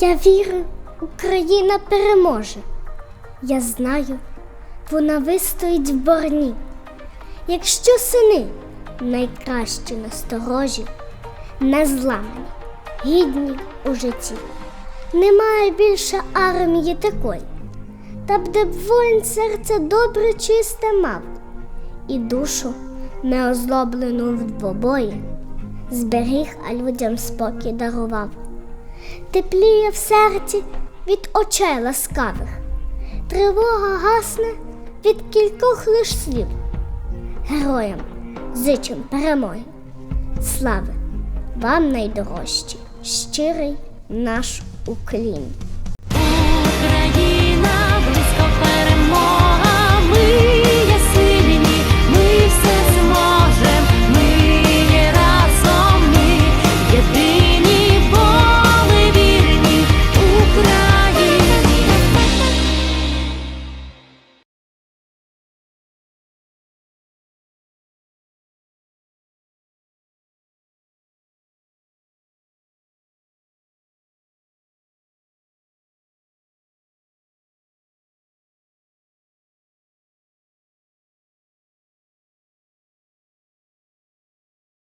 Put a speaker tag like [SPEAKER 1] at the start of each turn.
[SPEAKER 1] Я вірю, Україна переможе. Я знаю, вона вистоїть в борні. Якщо сини найкращі насторожі, незламні, гідні у житті, немає більше армії такої, та б де б воїн серце добре чисте мав, і душу неозлоблену в двобої, зберіг, а людям спокій дарував тепліє в серці від очей ласкавих, тривога гасне від кількох лиш слів. Героям зичим перемоги, слави вам найдорожчі, щирий наш уклін.